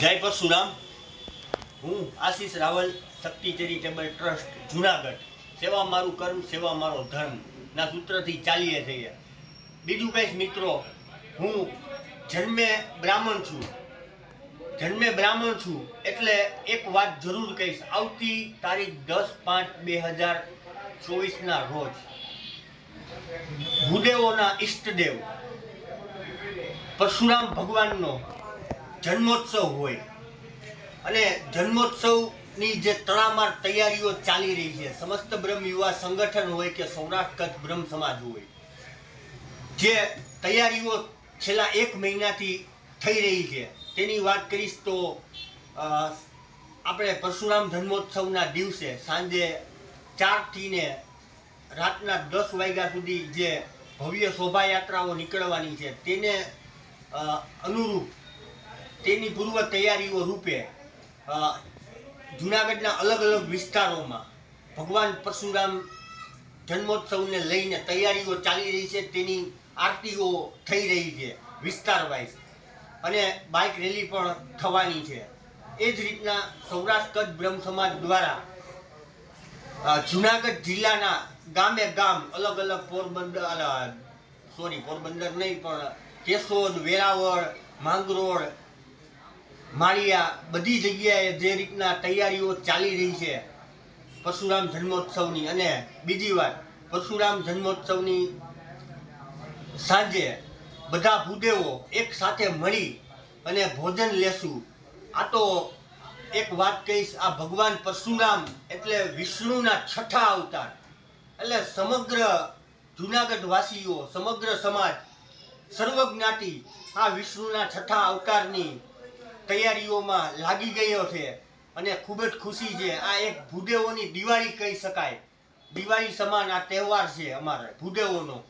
જય પરશુરામ હું Ashish Raval, Shakti charitable trust, Junagadh. સેવા મારું કર્મ, સેવા મારો ધર્મ. ના સૂત્રથી ચાલીએ છીએ. બીજું કહીશ મિત્રો, હું જન્મે બ્રાહ્મણ છું. જન્મે બ્રાહ્મણ છું એટલે એક વાત જરૂર કહીશ. આવતી તારીખ દસ પાંચ બે હજાર ચોવીસના રોજ ભૂદેવોના ઈષ્ટદેવ, પરશુરામ ભગવાનનો જન્મોત્સવ હોય. અને જન્મોત્સવની જે તડામાર તૈયારીઓ ચાલી રહી છે, સમસ્ત બ્રહ્મ યુવા સંગઠન હોય કે સૌરાષ્ટ્ર કચ્છ બ્રહ્મ સમાજ હોય, જે તૈયારીઓ છેલ્લા એક મહિનાથી થઈ રહી છે. તેની વાત કરીશ તો આપણે પરશુરામ જન્મોત્સવના દિવસે સાંજે ચારથી ને રાતના દસ વાગ્યા સુધી જે ભવ્ય શોભાયાત્રાઓ નીકળવાની છે, તેને અનુરૂપ તેની પૂર્વ તૈયારીઓ રૂપે જુનાગઢના અલગ અલગ વિસ્તારોમાં ભગવાન પરશુરામ જન્મોત્સવને લઈને તૈયારીઓ ચાલી રહી છે, તેની આરતીઓ થઈ રહી છે વિસ્તાર વાઇઝ અને બાઇક રેલી પણ થવાની છે. એ જ રીતના સૌરાષ્ટ્ર કચ્છ બ્રહ્મ સમાજ દ્વારા જુનાગઢ જિલ્લાના ગામે ગામ અલગ અલગ પોરબંદર સોરી, પોરબંદર નહીં પણ કેશોદ, વેરાવળ, માંગરોળ માળિયા બધી જગ્યાએ જે રીતના તૈયારીઓ ચાલી રહી છે, પરશુરામ જન્મોત્સવની. અને બીજી વાત, પરશુરામ જન્મોત્સવની સાંજે બધા ભૂદેવો એક સાથે મળી અને ભોજન લેશું. આ તો એક વાત કહીશ, આ ભગવાન પરશુરામ એટલે વિષ્ણુના છઠ્ઠા અવતાર. એટલે સમગ્ર જુનાગઢ વાસીઓ સમગ્ર સમાજ, સર્વજ્ઞાતિ આ વિષ્ણુના છઠ્ઠા અવતારની તૈયારીઓમાં લાગી ગયો છે અને ખૂબ જ ખુશી છે. આ એક ભૂદેવોની દિવાળી કહી શકાય. દિવાળી સમાન આ તહેવાર છે અમારે, ભૂદેવોનો.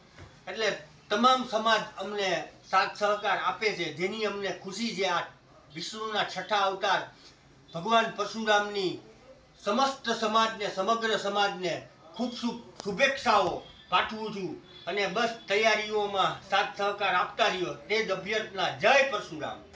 એટલે તમામ સમાજ અમને સાથ સહકાર આપે છે, જેની અમને ખુશી છે. આ વિષ્ણુના છઠ્ઠા અવતાર ભગવાન પરશુરામની સમસ્ત સમાજને, સમગ્ર સમાજને ખૂબ શુભ, શુભેચ્છાઓ પાઠવું છું. અને બસ તૈયારીઓમાં સાથ સહકાર આપતા રહ્યો. તે જ અભ્યર્થના જય પરશુરામ.